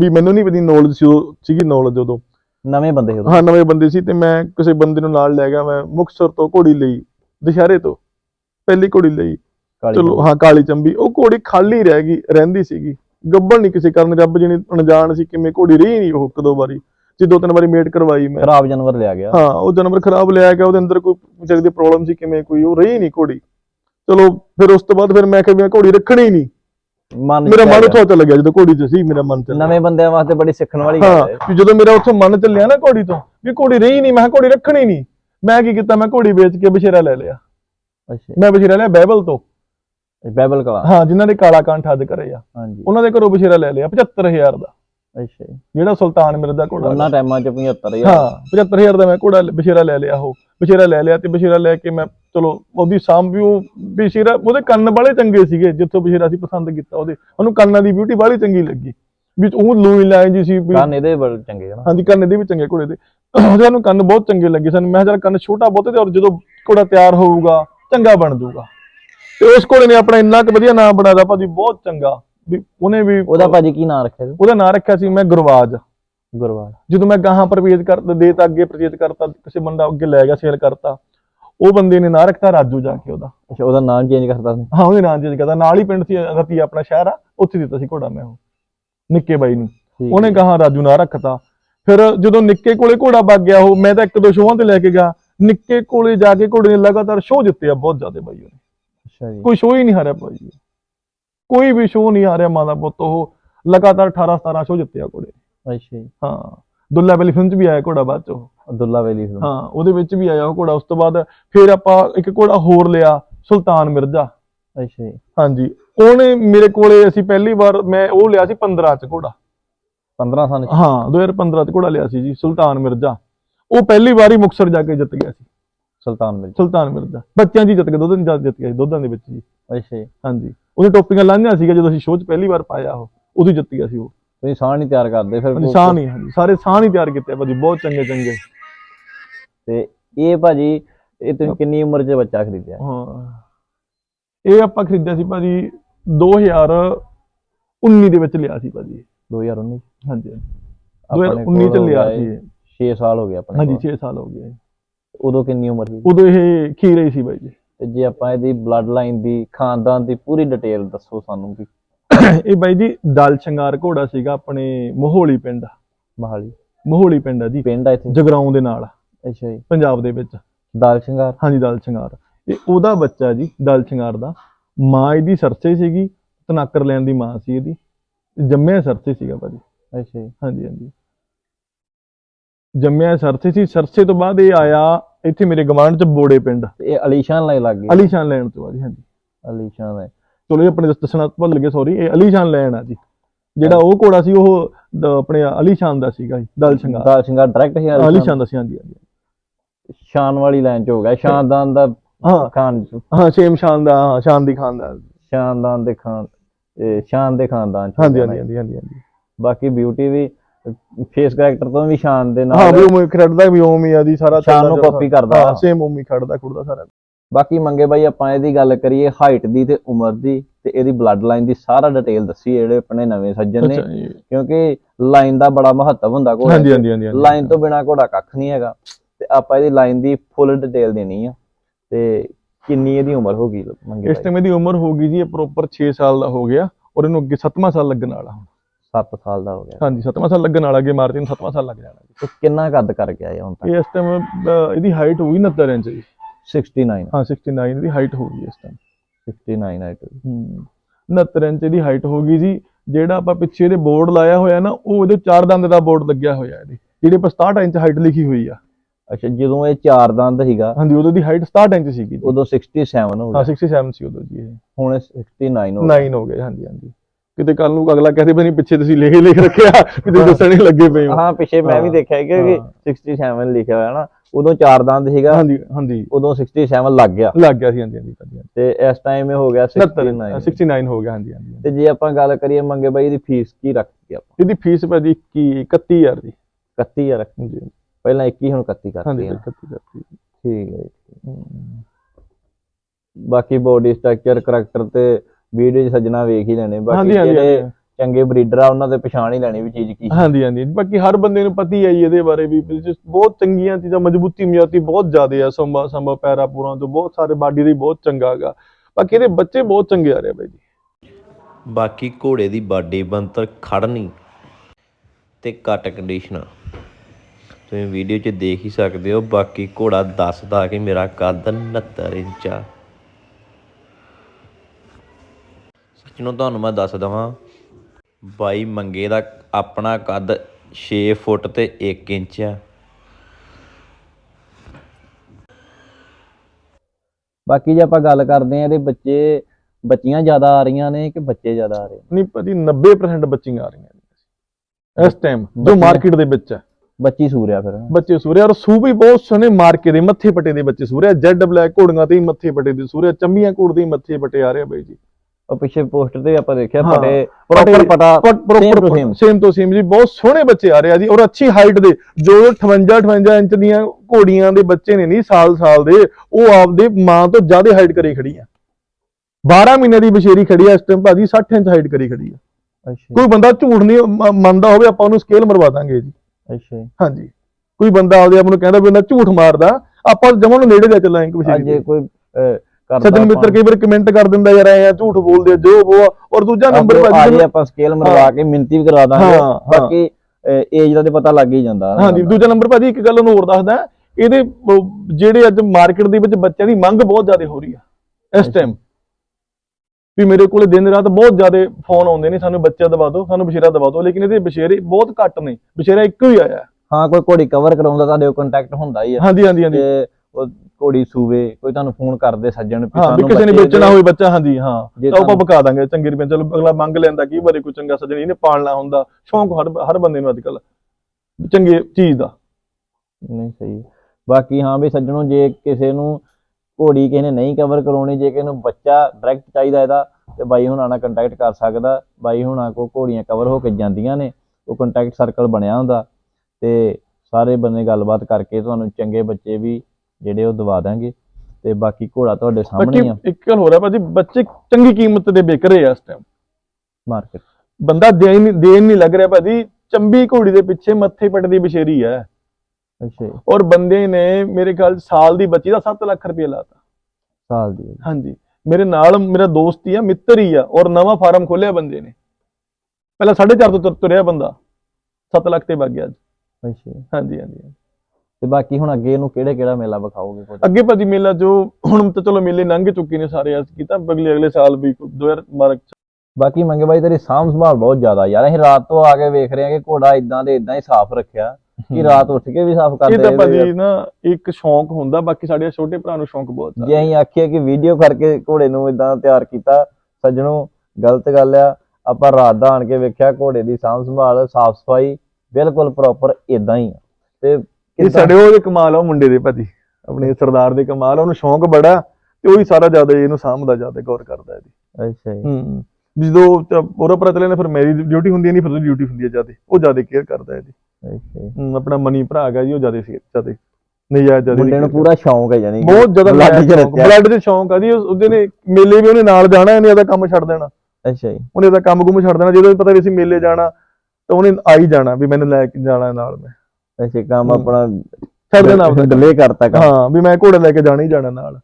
Speaker 2: ਵੀ ਮੈਨੂੰ ਨਹੀਂ ਪਤਾ ਨੌਲੇਜ ਸੀ ਉਹ ਸੀਗੀ ਨੌਲੇਜ ਉਦੋਂ।
Speaker 1: ਨਵੇਂ ਬੰਦੇ ਹੋ
Speaker 2: ਹਾਂ ਨਵੇਂ ਬੰਦੇ ਸੀ ਤੇ ਮੈਂ ਕਿਸੇ ਬੰਦੇ ਨੂੰ ਨਾਲ ਲੈ ਗਿਆ ਮੈਂ ਮੁਕਤਸਰ ਤੋਂ ਘੋੜੀ ਲਈ ਦੁਸ਼ਹਿਰੇ ਤੋਂ। ਪਹਿਲੀ ਘੋੜੀ ਲਈ।
Speaker 1: ਕਾਲੀ
Speaker 2: ਚਲੋ ਹਾਂ ਕਾਲੀ ਚੰਬੀ। ਉਹ ਘੋੜੀ ਖਾਲੀ ਰਹਿ ਗਈ ਰਹਿੰਦੀ ਸੀਗੀ। ਗੱਬਣ ਨਹੀਂ ਕਿਸੇ ਕਾਰਨ ਰੱਬ ਜਿਹਨੇ ਅਣਜਾਣ ਸੀ ਕਿਵੇਂ ਘੋੜੀ ਰਹੀ ਨਹੀਂ ਉਹ ਇੱਕ ਦੋ ਵਾਰੀ। ਜੇ ਦੋ ਤਿੰਨ ਵਾਰੀ ਮੇਟ ਕਰਵਾਈ ਮੈਂ।
Speaker 1: ਖਰਾਬ ਜਾਨਵਰ ਲਿਆ ਗਿਆ।
Speaker 2: ਹਾਂ ਉਹ ਜਾਨਵਰ ਖਰਾਬ ਲਿਆ ਗਿਆ ਉਹਦੇ ਅੰਦਰ ਕੋਈ ਦੀ ਪ੍ਰੋਬਲਮ ਸੀ ਕਿਵੇਂ ਕੋਈ ਉਹ ਰਹੀ ਨਹੀਂ ਘੋੜੀ। ਚਲੋ ਫਿਰ ਉਸ ਤੋਂ ਬਾਅਦ ਫਿਰ ਮੈਂ ਕਿਹਾ ਮੈਂ ਘੋੜੀ ਰੱਖਣੀ ਹੀ ਨਹੀਂ।
Speaker 1: ਮਨ
Speaker 2: ਮੇਰਾ ਮਨ। ਉੱਥੋਂ ਚੱਲ ਗਿਆ ਜਦੋਂ ਘੋੜੀ 'ਚ ਸੀ ਮੇਰਾ ਮਨ ਚੱਲ
Speaker 1: ਨਵੇਂ ਬੰਦਿਆਂ ਵਾਸਤੇ ਬੜੀ ਸਿੱਖਣ ਵਾਲੀ ਗੱਲ
Speaker 2: ਹਾਂ ਜਦੋਂ ਮੇਰਾ ਉੱਥੋਂ ਮਨ ਚੱਲਿਆ ਨਾ ਘੋੜੀ ਤੋਂ ਵੀ ਘੋੜੀ ਰਹੀ ਨਹੀਂ ਮੈਂ ਘੋੜੀ ਰੱਖਣੀ ਨਹੀਂ। ਮੈਂ ਕੀ ਕੀਤਾ ਮੈਂ ਘੋੜੀ ਵੇਚ ਕੇ ਬਸ਼ੇਰਾ ਲੈ ਲਿਆ।
Speaker 1: ਅੱਛਾ।
Speaker 2: ਮੈਂ ਬਸ਼ੇਰਾ ਲਿਆ ਬਾਈਬਲ ਤੋਂ।
Speaker 1: ਬਾਈਬਲ ਕਲਾ।
Speaker 2: ਹਾਂ ਜਿਨ੍ਹਾਂ ਦੇ ਕਾਲਾ ਕੰਠ ਹੱਦ ਕਰੇ ਆ।
Speaker 1: ਹਾਂਜੀ।
Speaker 2: ਉਹਨਾਂ ਦੇ ਘਰੋਂ ਬਸ਼ੇਰਾ ਲੈ ਲਿਆ 75000 ਦਾ।
Speaker 1: ਅੱਛਾ ਜੀ।
Speaker 2: ਜਿਹੜਾ ਸੁਲਤਾਨ ਮਿਰਜ਼ਾ ਘੋੜਾ
Speaker 1: ਉਹਨਾਂ ਟਾਈਮਾਂ ਚ 75
Speaker 2: ਹਾਂ 75000 ਦਾ ਮੈਂ ਘੋੜਾ ਬਸ਼ੇਰਾ ਲੈ ਲਿਆ ਉਹ। ਬਸ਼ੇਰਾ ਲੈ ਲਿਆ ਤੇ ਬਸ਼ੇਰਾ ਲੈ ਕੇ ਮੈਂ ਚਲੋ ਉਹਦੀ ਸਾਂਭ ਵੀ ਉਹ ਬਸ਼ੇਰਾ ਉਹਦੇ ਕੰਨ ਵਾਲੇ ਚੰਗੇ ਸੀਗੇ ਜਿੱਥੋਂ ਬਸ਼ੇਰਾ ਸੀ ਪਸੰਦ ਕੀਤਾ ਉਹਦੇ। ਉਹਨੂੰ ਕੰਨਾਂ ਦੀ ਬਿਊਟੀ ਬਾਹਲੀ ਚੰਗੀ ਲੱਗੀ। ਵੀ ਉਹ ਲੂਈ ਲਾਈਨ ਜੀ ਸੀ
Speaker 1: ਕੰਨ ਇਹਦੇ ਬੜੇ ਚੰਗੇ ਹਨ
Speaker 2: ਹਾਂਜੀ ਕੰਨ ਦੇ ਵੀ ਚੰਗੇ ਘੋੜੇ ਦੇ। ਉਹਦੇ ਨੂੰ ਕੰਨ ਬਹੁਤ ਚੰਗੇ ਲੱਗੇ ਸਨ। ਮੈਂ ਚੱਲ ਕੰਨ ਛੋਟਾ ਬਹੁਤ ਤੇ ਔਰ ਜਦੋਂ ਘੋੜਾ ਤਿਆਰ ਹੋਊਗਾ ਚੰਗਾ ਬਣ ਜਾਊਗਾ। ਤੇ ਉਸ ਘੋੜੇ ਨੇ ਆਪਣਾ ਇੰਨਾ ਕੁ ਵਧੀਆ ਨਾਮ ਬਣਾਦਾ ਭਾਜੀ ਬਹੁਤ ਚੰਗਾ। ਵੀ ਉਹਨੇ ਵੀ
Speaker 1: ਉਹਦਾ ਭਾਜੀ ਕੀ ਨਾਂ ਰੱਖਿਆ
Speaker 2: ਉਹਦਾ ਨਾਂ ਰੱਖਿਆ ਸੀ ਮੈਂ ਗੁਰਵਾਜ
Speaker 1: ਗੁਰਵਾਲ
Speaker 2: ਜਦੋਂ ਮੈਂ ਗਾਹਾਂ ਪਰਵੇਜ ਕਰ ਦੇ ਤਾਂ ਅੱਗੇ ਪਰਚੇਜ ਕਰਤਾ ਕਿਸੇ ਬੰਦਾ ਅੱਗੇ ਲੈ ਗਿਆ ਸੇਲ ਕਰਤਾ ਉਹ ਬੰਦੇ ਨੇ ਨਾਂ ਰੱਖਤਾ ਰਾਜੂ ਜਾ ਕੇ ਉਹਦਾ।
Speaker 1: ਅੱਛਾ ਉਹਦਾ ਨਾਮ ਚੇਂਜ ਕਰਤਾ ਸੀ
Speaker 2: ਹਾਂ ਉਹਦੇ ਨਾਂ ਚੇਂਜ ਕਰਤਾ। ਨਾਲ ਹੀ ਪਿੰਡ ਸੀ ਰਤੀ ਆਪਣਾ ਸ਼ਹਿਰ ਆ ਉੱਥੇ ਦਿੱਤਾ ਸੀ ਘੋੜਾ ਮੈਂ ਉਹ ਨਿੱਕੇ ਬਾਈ ਨੂੰ। ਉਹਨੇ ਗਾਹਾਂ ਰਾਜੂ ਨਾਂ ਰੱਖਤਾ। ਫਿਰ ਜਦੋਂ ਨਿੱਕੇ ਕੋਲੇ ਘੋੜਾ ਵਗ ਗਿਆ ਉਹ ਮੈਂ ਤਾਂ ਇੱਕ ਦੋ ਸ਼ੋਆਂ ਤੇ ਲੈ ਕੇ ਗਿਆ। ਨਿੱਕੇ ਕੋਲੇ ਜਾ ਕੇ ਘੋੜੇ ਨੇ ਲਗਾਤਾਰ ਸ਼ੋਅ ਜਿੱਤੇ ਆ ਬਹੁਤ ਜ਼ਿਆਦਾ ਬਾਈ ਉਹਨੇ।
Speaker 1: ਅੱਛਾ ਜੀ।
Speaker 2: ਕੋਈ ਸ਼ੋਅ ਹੀ ਨਹੀਂ ਹਾਰਿਆ ਭਾਈ ਕੋਈ ਵੀ ਸ਼ੋਅ ਨਹੀਂ ਹਾਰਿਆ ਮਾਂ ਦਾ ਪੁੱਤ ਉਹ ਲਗਾਤਾਰ 18 17 ਸ਼ੋਅ ਜਿੱਤੇ ਆ ਘੋੜੇ।
Speaker 1: ਅੱਛਾ ਜੀ।
Speaker 2: ਹਾਂ ਦੁੱਲਾ ਬੈਲੀ ਫਿਲਮ ਚ ਵੀ ਆਇਆ ਘੋੜਾ ਬਾਅਦ ਚ ਉਹ।
Speaker 1: ਅਬਦੁੱਲਾ ਵੇਲੀ ਫਿਲਮ
Speaker 2: ਹਾਂ ਉਹਦੇ ਵਿੱਚ ਵੀ ਆਇਆ ਉਹ ਘੋੜਾ। ਉਸ ਤੋਂ ਬਾਅਦ ਫਿਰ ਆਪਾਂ ਇੱਕ ਘੋੜਾ ਹੋਰ ਲਿਆ ਸੁਲਤਾਨ ਮਿਰਜ਼ਾ।
Speaker 1: ਅੱਛਾ ਜੀ।
Speaker 2: ਹਾਂਜੀ। ਉਹਨੇ ਮੇਰੇ ਕੋਲੇ ਅਸੀਂ ਪਹਿਲੀ ਵਾਰ ਮੈਂ ਉਹ ਲਿਆ ਸੀ 15 ਚ ਘੋੜਾ।
Speaker 1: 15 ਸਾਲ ਚ?
Speaker 2: ਹਾਂ 2015 ਚ ਘੋੜਾ ਲਿਆ ਸੀ ਜੀ ਸੁਲਤਾਨ ਮਿਰਜ਼ਾ। ਉਹ ਪਹਿਲੀ ਵਾਰੀ ਮੁਕਸਰ ਜਾ ਕੇ ਜਿੱਤ ਗਿਆ ਸੀ।
Speaker 1: ਸੁਲਤਾਨ ਮਿਲ
Speaker 2: ਸੁਲਤਾਨ ਮਿਰਜ਼ਾ। ਬੱਚਿਆਂ ਦੀ ਜਿੱਤ ਕੇ ਦੁੱਧ ਨਹੀਂ ਜਿੱਤ ਗਿਆ ਸੀ ਦੁੱਧਾਂ ਦੇ ਵਿੱਚ ਜੀ।
Speaker 1: ਅੱਛਾ ਜੀ।
Speaker 2: ਹਾਂਜੀ। ਉਹਦੀ ਟੋਪੀਆਂ ਲਾਂਘਿਆ ਸੀਗਾ ਜਦੋਂ ਅਸੀਂ ਸ਼ੋਅ 'ਚ ਪਹਿਲੀ ਵਾਰ ਪਾਇਆ ਉਹ ਉਦੋਂ ਜਿੱਤ ਗਿਆ ਸੀ ਉਹ।
Speaker 1: ਤੁਸੀਂ ਸਾਹ ਨਹੀਂ ਤਿਆਰ ਕਰਦੇ ਫਿਰ
Speaker 2: ਸਾਹ ਨਹੀਂ ਹਾਂਜੀ। ਸਾਰੇ ਸਾਹ ਨਹੀਂ ਤਿਆਰ ਕੀਤੇ ਭਾਜੀ ਬਹੁਤ ਚੰਗੇ ਚੰਗੇ।
Speaker 1: ਤੇ ਇਹ ਭਾਜੀ ਇਹ ਤੁਸੀਂ ਕਿੰਨੀ ਉਮਰ 'ਚ ਬੱਚਾ ਖਰੀਦਿਆ?
Speaker 2: ਹਾਂ। ਇਹ ਆਪਾਂ ਖਰੀਦਿਆ ਸੀ ਭਾਜੀ 2019 ਦੇ ਵਿੱਚ ਲਿਆ ਸੀ ਭਾਜੀ।
Speaker 1: 2019
Speaker 2: ਹਾਂਜੀ।
Speaker 1: ਆਪਣੇ
Speaker 2: 2019 ਚ ਲਿਆ
Speaker 1: ਹੋ
Speaker 2: ਸੀ
Speaker 1: ਗਿਆ
Speaker 2: ਇਹ।
Speaker 1: 6 ਸਾਲ ਹੋ ਗਏ ਆਪਣੇ
Speaker 2: ਹਾਂਜੀ
Speaker 1: ਕੋਲ।
Speaker 2: 6 ਸਾਲ ਹੋ ਗਏ।
Speaker 1: ਉਦੋਂ ਕਿੰਨੀ ਉਮਰ ਸੀ?
Speaker 2: ਉਦੋਂ ਇਹ ਖੀਰੇ ਸੀ ਬਾਈ ਜੀ।
Speaker 1: ਤੇ ਜੇ ਆਪਾਂ ਇਹਦੀ ਬਲੱਡ ਲਾਈਨ ਦੀ ਖਾਨਦਾਨ ਦੀ ਪੂਰੀ ਡਿਟੇਲ ਦੱਸੋ ਸਾਨੂੰ ਵੀ।
Speaker 2: ਇਹ ਬਾਈ ਜੀ ਦਲ ਸ਼ਿੰਗਾਰ ਘੋੜਾ ਸੀਗਾ ਆਪਣੇ ਮੋਹੋਲੀ ਪਿੰਡ।
Speaker 1: ਮਹਾਲੀ?
Speaker 2: ਮੋਹੋਲੀ ਪਿੰਡ ਆ ਜੀ।
Speaker 1: ਪਿੰਡ ਆ ਇੱਥੇ?
Speaker 2: ਜਗਰਾਉਂ ਦੇ ਨਾਲ।
Speaker 1: ਅੱਛਾ ਜੀ।
Speaker 2: ਪੰਜਾਬ ਦੇ ਵਿੱਚ।
Speaker 1: ਦਾਲ ਸ਼ਿੰਗਾਰ?
Speaker 2: ਹਾਂਜੀ ਦਲ ਸ਼ਿੰਗਾਰ। ਇਹ ਉਹਦਾ ਬੱਚਾ ਜੀ ਦਲ ਸ਼ਿੰਗਾਰ ਦਾ ਮਾਂ ਇਹਦੀ ਸਰਸੇ ਸੀਗੀ ਤਨਾਕਰ ਲੈਣ ਦੀ ਮਾਂ ਸੀ ਇਹਦੀ। ਜੰਮਿਆ ਸਰਸੇ ਸੀਗਾ ਭਾਜੀ
Speaker 1: ਅੱਛਾ ਜੀ।
Speaker 2: ਹਾਂਜੀ ਹਾਂਜੀ। ਜੰਮਿਆ ਸਰਸੇ ਸੀ। ਸਰਸੇ ਤੋਂ ਬਾਅਦ ਇਹ ਆਇਆ ਇੱਥੇ ਮੇਰੇ ਗਵਾਂਢ ਚ ਬੋੜੇ ਪਿੰਡ।
Speaker 1: ਇਹ ਅਲੀਸ਼ਾਨ ਲਈ ਲੱਗ ਗਈ
Speaker 2: ਅਲੀਸ਼ਾਨ ਲੈਣ ਤੋਂ ਬਾਅਦ ਜੀ, ਹਾਂਜੀ।
Speaker 1: ਅਲੀਸ਼ਾਨ ਹੈ
Speaker 2: ਚਲੋ ਇਹ ਆਪਣੇ ਦੱਸ- ਦੱਸਣਾ ਭੁੱਲ ਗਏ ਸੌਰੀ ਇਹ ਅਲੀਸ਼ਾਨ ਲੈਣ ਆ ਜੀ। ਜਿਹੜਾ ਉਹ ਘੋੜਾ ਸੀ ਉਹ ਆਪਣੇ ਅਲੀਸ਼ਾਨ ਦਾ ਸੀਗਾ ਜੀ ਦਲ ਸ਼ਿੰਗਾਰ।
Speaker 1: ਦਾਲ ਸ਼ਿੰਗਾਰ ਡਾਇਰੈਕਟ ਹੀ
Speaker 2: ਅਲੀਸ਼ਾਨ। ਦਾ ਸੀ ਹਾਂਜੀ ਹਾਂਜੀ।
Speaker 1: ਸ਼ਾਨ ਵਾਲੀ ਲਾਈਨ 'ਚ ਹੋ ਗਿਆ। ਸ਼ਾਨਦਾਨ ਦਾ
Speaker 2: ਹਾਂ।
Speaker 1: ਖਾਨ
Speaker 2: ਹਾਂ ਸ਼ੇਮ ਸ਼ਾਨ ਦਾ ਹਾਂ ਸ਼ਾਨ ਦੀ ਖਾਨ ਦਾ
Speaker 1: ਸ਼ਾਨਦਾਨ ਦੇ ਖਾਨ ਇਹ ਸ਼ਾਨ ਦੇ ਖਾਨਦਾਨ
Speaker 2: ਹਾਂਜੀ। ਹਾਂਜੀ ਹਾਂਜੀ ਹਾਂਜੀ
Speaker 1: ਬਾਕੀ ਬਿਊਟੀ ਵੀ ਫੇਸ ਕੈਰੈਕਟਰ ਤੋਂ ਵੀ ਸ਼ਾਨ ਦੇ
Speaker 2: ਹਾਂ
Speaker 1: ਨਾਲ
Speaker 2: ਵੀ ਉਹ ਖੜਦਾ ਵੀ ਉਵੇਂ ਹੀ ਆ ਸਾਰਾ
Speaker 1: ਸ਼ਾਨ ਨੂੰ ਕਾਪੀ ਕਰਦਾ
Speaker 2: ਹਾਂ ਸੇਮ ਉਵੇਂ ਹੀ ਖੜਦਾ ਖੁੜਦਾ ਸਾਰਾ।
Speaker 1: ਬਾਕੀ ਮੰਗੇ ਬਾਈ ਆਪਾਂ ਇਹਦੀ ਗੱਲ ਕਰੀਏ ਹਾਈਟ ਦੀ ਤੇ ਉਮਰ ਦੀ ਤੇ ਇਹਦੀ ਬਲੱਡ ਲਾਈਨ ਦੀ ਸਾਰਾ ਡਿਟੇਲ ਦੱਸੀ ਜਿਹੜੇ ਆਪਣੇ ਨਵੇਂ ਸੱਜਣ ਨੇ। ਕਿਉਂਕਿ ਲਾਈਨ ਦਾ ਬੜਾ ਮਹੱਤਵ ਹੁੰਦਾ ਘੋੜੇ
Speaker 2: ਹਾਂਜੀ। ਹਾਂਜੀ ਹਾਂਜੀ।
Speaker 1: ਲਾਈਨ ਤੋਂ ਬਿਨਾ ਘੋੜਾ ਕੱਖ ਨਹੀਂ ਹੈਗਾ। ਤੇ ਆਪਾਂ ਇਹਦੀ ਲਾਈਨ ਦੀ ਫੁੱਲ ਡਿਟੇਲ ਦੇਣੀ ਆ। ਤੇ ਕਿੰਨੀ ਇਹਦੀ ਉਮਰ ਹੋ ਗਈ ਮੰਗੇ
Speaker 2: ਇਸ ਟਾਈਮ ਇਹਦੀ ਉਮਰ ਹੋ ਗਈ ਜੀ ਇਹ ਪ੍ਰੋਪਰ 6 ਸਾਲ ਦਾ ਹੋ ਗਿਆ ਔਰ ਇਹਨੂੰ ਅੱਗੇ 7ਵਾਂ ਸਾਲ ਲੱਗਣ ਵਾਲਾ ਹੁਣ।
Speaker 1: 7 ਸਾਲ ਦਾ ਹੋ ਗਿਆ।
Speaker 2: ਹਾਂਜੀ 7ਵਾਂ ਸਾਲ ਲੱਗਣ ਵਾਲਾ ਅੱਗੇ ਮਾਰਚ ਨੂੰ 7ਵਾਂ ਸਾਲ ਲੱਗ ਜਾਣਾ। ਜੀ
Speaker 1: ਤੇ ਕਿੰਨਾ ਕੱਦ ਕਰ ਗਿਆ ਇਹ ਹੁਣ ਤੱਕ?
Speaker 2: ਇਹ ਇਸ ਟਾਈਮ ਇਹਦੀ ਹਾਈਟ ਹੋ ਗਈ 69 ਇੰਚ ਜੀ
Speaker 1: 69
Speaker 2: ਹਾਂ 69 ਦੀ ਹਾਈਟ ਹੋ ਗਈ ਇਸ ਟਾਈਮ
Speaker 1: 69 ਹਾਈਟ
Speaker 2: ਹੂੰ। 69 ਇੰਚ ਦੀ ਹਾਈਟ ਹੋ ਗਈ ਜੀ ਜਿਹੜਾ ਆਪਾਂ ਪਿੱਛੇ ਇਹਦੇ ਬੋਰਡ ਲਾਇਆ ਹੋਇਆ ਨਾ ਉਹ ਇਹਦੇ ਚਾਰ ਦੰਦ ਦਾ ਬੋਰਡ ਲੱਗਿਆ ਹੋਇਆ ਇਹਦੇ। ਜਿਹੜੇ ਪਰ 67 ਇੰਚ ਹਾਈਟ ਲਿਖੀ ਹੋਈ ਆ।
Speaker 1: ਅੱਛਾ ਜਦੋਂ ਇਹ ਚਾਰ ਦੰਦ ਸੀਗਾ
Speaker 2: ਹਾਂਜੀ ਉਦੋਂ ਦੀ ਹਾਈਟ 67 ਇੰਚ ਸੀਗੀ ਜੀ।
Speaker 1: ਉਦੋਂ 67 ਹੋ
Speaker 2: ਹਾਂ
Speaker 1: ਗਿਆ
Speaker 2: 67 ਸੀ ਉਦੋਂ ਜੀ
Speaker 1: ਹੁਣ ਇਹ 69 ਹੋ ਗਿਆ।
Speaker 2: 9 ਹੋ ਹਾਂਜੀ ਹਾਂਜੀ। ਕਿਤੇ ਕੱਲ ਨੂੰ ਅਗਲਾ ਕਹਦੇ ਬਈ ਨਹੀਂ ਪਿੱਛੇ ਤੁਸੀਂ ਲਿਖ ਲਿਖ ਰੱਖਿਆ ਕਿਤੇ ਦੱਸਣ ਹੀ ਲੱਗੇ ਪਏ ਹੋ।
Speaker 1: ਹਾਂ ਪਿੱਛੇ ਮੈਂ ਵੀ ਦੇਖਿਆ ਕਿ
Speaker 2: ਹਾਂ।
Speaker 1: 67 ਲਿਖਿਆ ਹੋਇਆ ਨਾ ਉਦੋਂ ਚਾਰ ਦੰਦ ਸੀਗਾ।
Speaker 2: ਹਾਂਜੀ ਹਾਂਜੀ।
Speaker 1: ਉਦੋਂ 67 ਲੱਗ ਗਿਆ।
Speaker 2: ਲੱਗ ਗਿਆ ਸੀ ਹਾਂਜੀ ਹਾਂਜੀ ਹਾਂਜੀ
Speaker 1: ਤੇ ਇਸ ਟਾਈਮ ਇਹ ਹੋ ਗਿਆ
Speaker 2: 69
Speaker 1: 69
Speaker 2: 69 ਹੋ ਗਿਆ ਹਾਂਜੀ ਹਾਂਜੀ ਹਾਂਜੀ।
Speaker 1: ਤੇ ਜੇ ਆਪਾਂ ਗੱਲ ਕਰੀਏ ਮੰਗੇ ਬਾਈ ਦੀ ਫੀਸ ਕੀ ਰੱਖੀ ਆਪਾਂ?
Speaker 2: ਇਹਦੀ ਫੀਸ ਭਾਜੀ 21 31000 ਜੀ
Speaker 1: 31000 ਰੱਖੀ
Speaker 2: ਹਾਂਜੀ
Speaker 1: ਪਹਿਲਾਂ 21 ਹੁਣ 31
Speaker 2: ਹਾਂਜੀ
Speaker 1: ਕਰਤੀ ਆ
Speaker 2: 31000
Speaker 1: ਠੀਕ ਹੈ ਜੀ। ਬਾਕੀ ਬੋਡੀ ਸਟਰਕਚਰ ਕਰੈਕਟਰ ਤੇ ਵੀਡੀਓ 'ਚ ਸੱਜਣਾ ਵੇਖ ਹੀ ਲੈਣੇ ਬਾਕੀ
Speaker 2: ਹਾਂਜੀ ਹਾਂਜੀ
Speaker 1: ਜਿਹੜੇ
Speaker 2: ਹਾਂਜੀ।
Speaker 1: ਚੰਗੇ ਬਰੀਡਰ ਆ ਉਹਨਾਂ ਦੇ ਪਛਾਣ ਹੀ ਲੈਣੀ ਵੀ ਚੀਜ਼ ਕੀ
Speaker 2: ਹਾਂਜੀ ਹਾਂਜੀ। ਬਾਕੀ ਹਰ ਬੰਦੇ ਨੂੰ ਪਤਾ ਹੀ ਹੈ ਜੀ ਇਹਦੇ ਬਾਰੇ ਵੀ ਵੀ just ਬਹੁਤ ਚੰਗੀਆਂ ਚੀਜ਼ਾਂ ਮਜ਼ਬੂਤੀ ਮਜਬੂਤੀ ਬਹੁਤ ਜ਼ਿਆਦੇ ਆ ਸੰਭਾ ਸੰਭਾ ਪੈਰਾ ਪੂਰਾ ਤੋਂ ਬਹੁਤ ਸਾਰੇ ਬਾਡੀ ਦੇ ਬਹੁਤ ਚੰਗਾ ਹੈਗਾ। ਬਾਕੀ ਇਹਦੇ ਬੱਚੇ ਬਹੁਤ ਚੰਗੇ ਆ ਰਹੇ ਆ ਬਾਈ ਜੀ।
Speaker 3: ਬਾਕੀ ਘੋੜੇ ਦੀ ਬਾਡੀ ਬੰਤਰ ਖੜਨੀ ਤੇ ਕੱਟ ਕੰਡੀਸ਼ਨਾਂ ਤੁਸੀਂ ਵੀਡੀਓ 'ਚ ਦੇਖ ਹੀ ਸਕਦੇ ਹੋ ਬਾਕੀ ਘੋੜਾ ਦੱਸਦਾ ਕਿ ਮੇਰਾ ਕੱਦ 69 ਇੰਚ ਆ। ਸੱਚਨੋਂ ਤੁਹਾਨੂੰ ਮੈਂ ਦੱਸ ਦਵਾਂ ਬਾਈ ਮੰਗੇ ਦਾ ਆਪਣਾ ਕੱਦ 6 ਫੁੱਟ ਤੇ 1 ਇੰਚ ਆ।
Speaker 1: ਬਾਕੀ ਜੇ ਆਪਾਂ ਗੱਲ ਕਰਦੇ ਆ ਇਹਦੇ ਬੱਚੇ ਬੱਚੀਆਂ ਜ਼ਿਆਦਾ ਆ ਰਹੀਆਂ ਨੇ ਕਿ ਬੱਚੇ ਜ਼ਿਆਦਾ ਆ ਰਹੇ ਨੇ?
Speaker 2: ਨਹੀਂ ਭਾਜੀ 90% ਬੱਚੀਆਂ ਆ ਰਹੀਆਂ ਨੇ ਇਸ ਟਾਈਮ ਜੋ ਮਾਰਕੀਟ ਦੇ ਵਿੱਚ ਹੈ।
Speaker 1: ਬੱਚੀ ਸੂਰਿਆ ਫਿਰ।
Speaker 2: ਬੱਚੇ ਸੂਰੇ ਔਰ ਸੂ ਵੀ ਬਹੁਤ ਸੋਹਣੇ ਮਾਰਕੇ ਦੇ ਮੱਥੇ ਪੱਟੇ ਦੇ ਬੱਚੇ ਸੂਰੇ ਜੈਡ ਬਲੈਕ ਘੋੜੀਆਂ ਤੇ ਹੀ ਮੱਥੇ ਪੱਟੇ ਦੇ ਸੂਰੇ ਚੰਬੀਆਂ ਘੋੜ ਦੇ ਮੱਥੇ ਪੱਟੇ ਆ ਰਹੇ ਆ ਬਾਈ ਜੀ।
Speaker 1: ਉਹ ਪਿੱਛੇ ਪੋਸਟਰ ਤੇ ਆਪਾਂ ਦੇਖਿਆ
Speaker 2: ਹਾਂ,
Speaker 1: ਪਟੇ ਪ੍ਰੋਪਰ ਪਟਾ
Speaker 2: ਪ੍ਰੋਪਰ। ਸੇਮ ਤੋਂ ਸੇਮ ਜੀ ਬਹੁਤ ਸੋਹਣੇ ਬੱਚੇ ਆ ਰਹੇ ਆ ਜੀ ਔਰ ਅੱਛੀ ਹਾਈਟ ਦੇ ਜੋ 58 58 ਇੰਚ ਦੀਆਂ ਘੋੜੀਆਂ ਦੇ ਬੱਚੇ ਨੇ ਨਹੀਂ ਸਾਲ ਸਾਲ ਦੇ ਉਹ ਆਪਦੇ ਮਾਂ ਤੋਂ ਜ਼ਿਆਦਾ ਹਾਈਟ ਕਰੀ ਖੜੀ ਆ। 12 ਮਹੀਨੇ ਦੀ ਬਸ਼ੇਰੀ ਖੜੀ ਆ ਇਸ ਟਾਈਮ ਭਾਜੀ 60 ਇੰਚ ਹਾਈਟ ਕਰੀ ਖੜੀ ਆ।
Speaker 1: ਅੱਛਾ।
Speaker 2: ਕੋਈ ਬੰਦਾ ਝੂਠ ਨਹੀਂ ਮ- ਮੰਨਦਾ ਹੋਵੇ ਆਪਾਂ ਉਹਨੂੰ ਸਕੇਲ ਮਰਵਾ ਦਾਂਗੇ ਜੀ।
Speaker 1: ਅੱਛਾ
Speaker 2: ਹਾਂਜੀ। ਕੋਈ ਬੰਦਾ ਆਪਦੇ ਆਪ ਨੂੰ ਕਹਿੰਦਾ ਵੀ ਉਹਨਾਂ ਝੂਠ ਮਾਰਦਾ ਆਪਾਂ ਜਮਾਂ ਨੂੰ ਨੇੜੇ ਲੈ ਚੱਲਾਂਗੇ
Speaker 1: ਅੱਜ
Speaker 2: ਬਸ਼ੇਰੀ
Speaker 1: ਕੋਈ ਅਹ,
Speaker 2: ਸੱਜਣ ਮਿੱਤਰ ਕਈ ਵਾਰ ਕਮੈਂਟ ਕਰ ਦਿੰਦਾ ਯਾਰ ਐ ਝੂਠ ਬੋਲਦੇ ਆ, ਜੋ ਉਹ। ਔਰ ਦੂਜਾ ਨੰਬਰ ਭਾਜੀ
Speaker 1: ਆਪਾਂ ਸਕੇਲ ਮਰਵਾ ਕੇ ਮਿੰਤੀ ਵੀ ਕਰਾ ਦਾਂਗੇ।
Speaker 2: ਹਾਂ, ਹਾਂ।
Speaker 1: ਬਾਕੀ ਏਜ ਦਾ ਤੇ ਪਤਾ ਲੱਗ ਹੀ ਜਾਂਦਾ।
Speaker 2: ਹਾਂਜੀ ਦੂਜਾ ਨੰਬਰ ਭਾਜੀ ਇੱਕ ਗੱਲ ਨੂੰ ਹੋਰ ਦੱਸਦਾ। ਇਹਦੇ ਜਿਹੜੇ ਅੱਜ ਮਾਰਕੀਟ ਦੇ ਵਿੱਚ ਬੱਚਿਆਂ ਦੀ ਮੰਗ ਬਹੁਤ ਜ਼ਿਆਦਾ ਹੋ ਰਹੀ ਆ ਇਸ ਟਾਈਮ ਵੀ ਮੇਰੇ ਕੋਲੇ ਦਿਨ ਰਾਤ ਬਹੁਤ ਜ਼ਿਆਦਾ ਫੋਨ ਆਉਂਦੇ ਨੇ ਸਾਨੂੰ ਬੱਚਾ ਦਵਾ ਦਿਓ ਸਾਨੂੰ ਬਸ਼ੇਰਾ ਦਵਾ ਦਿਓ ਲੇਕਿਨ ਇਹਦੇ ਬਸ਼ੇਰੇ ਬਹੁਤ ਘੱਟ ਨੇ। ਬਸ਼ੇਰਾ ਇੱਕੋ ਹੀ ਆਇਆ।
Speaker 1: ਹਾਂ ਕੋਈ ਘੋੜੀ ਕਵਰ ਕਰਾਉਂਦਾ ਤੁਹਾਡੇ ਕੋਲ ਕੰਟੈਕਟ ਹੁੰਦਾ ਹੀ ਆ।
Speaker 2: ਹਾਂਜੀ ਹਾਂਜੀ ਹਾਂਜੀ।
Speaker 1: ਤੇ ਉਹ ਘੋੜੀ ਸੂਵੇ ਕੋਈ ਤੁਹਾਨੂੰ ਫੋਨ ਕਰਦੇ ਸੱਜਣ ਵੀ
Speaker 2: ਹਾਂ ਵੀ ਕਿਸੇ ਨੇ
Speaker 1: ਬੱਚੇ
Speaker 2: ਵੇਚਣਾ। ਹੋਵੇ ਬੱਚਾ ਹਾਂਜੀ ਹਾਂ।
Speaker 1: ਜੇ
Speaker 2: ਤਾਂ ਉਹ ਆਪਾਂ
Speaker 1: ਤੁਹਾਨੂੰ-
Speaker 2: ਬਕਾ ਦਾਂਗੇ ਚੰਗੇ ਰੁਪਏ ਚਲੋ ਅਗਲਾ ਮੰਗ ਲੈਂਦਾ ਕਈ ਵਾਰੀ ਕੋਈ ਚੰਗਾ ਸੱਜਣ ਇਹਨੇ ਪਾਲਣਾ ਹੁੰਦਾ। ਸ਼ੌਂਕ ਹਰ ਹਰ ਬੰਦੇ ਨੂੰ ਅੱਜਕੱਲ ਚੰਗੇ ਚੀਜ਼ ਦਾ।
Speaker 1: ਨਹੀਂ ਸਹੀ। ਬਾਕੀ ਹਾਂ ਵੀ ਸੱਜਣੋ ਜੇ ਕਿਸੇ ਨੂੰ ਘੋੜੀ ਕਿਸੇ ਨੇ ਨਹੀਂ ਕਵਰ ਕਰਾਉਣੀ ਜੇ ਕਿਸੇ ਨੂੰ ਬੱਚਾ ਡਾਇਰੈਕਟ ਚਾਹੀਦਾ ਇਹਦਾ ਤੇ ਬਾਈ ਹੁਣਾਂ ਨਾਲ ਕੰਟੈਕਟ ਕਰ ਸਕਦਾ। ਬਾਈ ਹੁਣਾਂ ਕੋ ਘੋੜੀਆਂ ਕਵਰ ਹੋ ਕੇ ਜਾਂਦੀਆਂ ਨੇ ਉਹ ਕੰਟੈਕਟ ਸਰਕਲ ਬਣਿਆ ਹੁੰਦਾ। ਤੇ ਸਾਰੇ ਬੰਦੇ ਗੱਲਬਾਤ ਕਰਕੇ ਤੁਹਾਨੂੰ ਚੰਗੇ ਬੱਚੇ ਵੀ ਜਿਹੜੇ ਉਹ ਦਵਾ ਦਾਂਗੇ ਤੇ ਬਾਕੀ ਘੋੜਾ ਤੁਹਾਡੇ ਸਾਹਮਣੇ ਆ।
Speaker 2: ਇੱਕ ਗੱਲ ਹੋ ਰਿਹਾ ਭਾਜੀ ਬੱਚੇ ਚੰਗੀ ਕੀਮਤ ਦੇ ਵਿਕ ਰਹੇ ਆ ਇਸ ਟਾਈਮ
Speaker 1: ਮਾਰਕੀਟ
Speaker 2: ਬੰਦਾ ਦੇਣ ਨਹੀਂ ਦੇਣ ਨਹੀਂ ਲੱਗ ਰਿਹਾ ਭਾਜੀ ਚੰਬੀ ਘੋੜੀ ਦੇ ਪਿੱਛੇ ਮੱਥੇ ਪੱਟ ਦੀ ਬਸ਼ੇਰੀ ਹੈ
Speaker 1: ਅੱਛਾ
Speaker 2: ਔਰ ਬੰਦੇ ਨੇ ਮੇਰੇ ਖਿਆਲ ਸਾਲ ਦੀ ਬੱਚੀ ਦਾ 7 ਲੱਖ ਰੁਪਏ ਲਾਤਾ।
Speaker 1: ਸਾਲ ਦੀ।
Speaker 2: ਹਾਂਜੀ। ਮੇਰੇ ਨਾਲ ਮੇਰਾ ਦੋਸਤ ਹੀ ਆ ਮਿੱਤਰ ਹੀ ਆ ਔਰ ਨਵਾਂ ਫਾਰਮ ਖੋਲਿਆ ਬੰਦੇ ਨੇ। ਪਹਿਲਾਂ 4.5 ਤੋਂ ਤੁਰ- ਤੁਰਿਆ ਬੰਦਾ। 7 ਲੱਖ ਤੇ ਵਗ ਗਿਆ ਅੱਜ।
Speaker 1: ਅੱਛਾ।
Speaker 2: ਹਾਂਜੀ ਹਾਂਜੀ।
Speaker 1: ਤੇ ਬਾਕੀ ਹੁਣ ਅੱਗੇ ਇਹਨੂੰ ਕਿਹੜੇ ਕਿਹੜਾ ਮੇਲਾ ਵਿਖਾਓਗੇ ਕੁਝ?
Speaker 2: ਅੱਗੇ ਭਾਜੀ ਮੇਲਾ ਜੋ ਹੁਣ ਤਾਂ ਚਲੋ ਮੇਲੇ ਲੰਘ ਚੁੱਕੇ ਨੇ ਸਾਰੇ ਅੱਜ ਕੀਤਾ ਅਗਲੇ ਅਗਲੇ ਸਾਲ ਵੀ 2012 ਚ।
Speaker 1: ਬਾਕੀ ਮੰਗੇ ਬਾਈ ਤੇਰੀ ਸਾਂਭ ਸੰਭਾਲ ਬਹੁਤ ਜ਼ਿਆਦਾ ਯਾਰ ਅਸੀਂ ਰਾਤ ਤੋਂ ਆ ਕੇ ਵੇਖ ਰਹੇ ਹਾਂ ਕਿ ਘੋੜਾ ਇਦਾਂ ਦੇ ਇਦਾਂ ਹੀ ਸਾਫ਼ ਰੱਖਿਆ ਕਿ ਰਾਤ ਉੱਠ ਕੇ ਵੀ ਸਾਫ਼
Speaker 2: ਇਹ
Speaker 1: ਕਰਦੇ
Speaker 2: ਤਾਂ
Speaker 1: ਇਹਦੇ।
Speaker 2: ਭਾਜੀ ਨਾ ਇੱਕ ਸ਼ੌਂਕ ਹੁੰਦਾ ਬਾਕੀ ਸਾਡੇ ਛੋਟੇ ਭਰਾ ਨੂੰ ਸ਼ੌਂਕ ਬਹੁਤ ਆ।
Speaker 1: ਜੇ ਅਸੀਂ ਆਖੀਏ ਕਿ ਵੀਡੀਓ ਕਰਕੇ ਘੋੜੇ ਨੂੰ ਇਦਾਂ ਤਿਆਰ ਕੀਤਾ ਸੱਜਣੋ ਗਲਤ ਗੱਲ ਆ ਆਪਾਂ ਰਾਤ ਦਾ ਆਣ ਕੇ ਵੇਖਿਆ ਘੋੜੇ ਦੀ ਸਾਂਭ ਸੰਭਾਲ ਸਾਫ਼ ਸਫ਼ਾਈ ਬਿਲਕੁਲ ਪ੍ਰੋਪਰ ਇਦਾਂ ਹੀ ਆ। ਤੇ
Speaker 2: ਇਹ ਸਾਡੇ ਉਹਦੇ ਕਮਾਲ ਆ ਉਹ ਮੁੰਡੇ ਦੇ ਭਾਜੀ। ਆਪਣੇ ਸਰਦਾਰ ਦੇ ਕਮਾਲ ਆ ਉਹਨੂੰ ਸ਼ੌਂਕ ਬੜਾ ਤੇ ਉਹੀ ਸਾਰਾ ਜ਼ਿਆਦਾ ਇਹਨੂੰ ਸਾਂਭਦਾ ਜ਼ਿਆਦਾ ਗੌਰ ਕਰਦਾ ਇਹਦੀ।
Speaker 1: ਅੱਛਾ ਜੀ।
Speaker 2: ਹੂੰ ਜਦੋਂ ਪੂਰਾ ਪਤਾ ਚੱਲੇ ਨਾ ਫਿਰ ਮੇਰੀ ਡਿਊਟੀ ਹੁੰਦੀ ਨਹੀਂ ਫਿਰ ਉਹਦੀ ਡਿਊਟੀ ਹੁੰਦੀ ਹੈ ਜ਼ਿਆਦਾ। ਉਹ ਜ਼ਿਆਦਾ ਕੇਅਰ ਕਰਦਾ ਇਹਦੀ।
Speaker 1: ਅੱਛਾ ਜੀ।
Speaker 2: ਹੂੰ, ਆਪਣਾ ਮਨੀ ਭਰਾ ਹੈਗਾ ਜੀ ਉਹ ਜ਼ਿਆਦਾ ਸੀ ਜ਼ਿਆਦਾ। ਨਜਾਇਜ਼ ਜ਼ਿਆਦਾ
Speaker 1: ਮੁੰਡੇ ਨੂੰ ਪੂਰਾ ਸ਼ੌਂਕ ਹੈ ਜਾਨੀ
Speaker 2: ਬਹੁਤ ਜ਼ਿਆਦਾ। ਬਲੱਡ ਦੇ ਸ਼ੌਂਕ। ਆ ਜੀ ਉਹਦੇ ਨੇ ਮੇਲੇ ਵੀ ਉਹਨੇ ਨਾਲ ਜਾਣਾ ਇਹਨੇ ਇਹਦਾ ਕੰਮ ਛੱਡ ਦੇਣਾ।
Speaker 1: ਅੱਛਾ ਜੀ।
Speaker 2: ਉਹਨੇ ਇਹਦਾ ਕੰਮ ਗੁੰਮ ਛੱਡ ਦੇਣਾ ਜਦੋਂ ਪਤਾ ਵੀ ਅਸੀਂ ਮੇਲੇ ਜਾਣਾ ਤਾਂ ਉਹਨੇ ਆ ਹੀ ਜਾਣਾ ਵੀ ਮੈਨੂੰ ਲੈ ਕੇ ਜਾਣਾ ਨਾਲ ਮੈਂ।
Speaker 1: ਅੱਛਾ ਕੰਮ
Speaker 2: ਹੂੰ।
Speaker 1: ਆਪਣਾ
Speaker 2: ਛੱਡ ਦੇਣਾ ਆਪਦਾ ਕੰਮ।
Speaker 1: ਡਿਲੇ ਕਰਤਾ ਕੰਮ।
Speaker 2: ਹਾਂ ਵੀ ਮੈਂ ਘੋੜਾ ਲੈ ਕੇ ਜਾਣਾ ਹੀ ਜਾਣਾ ਨਾਲ।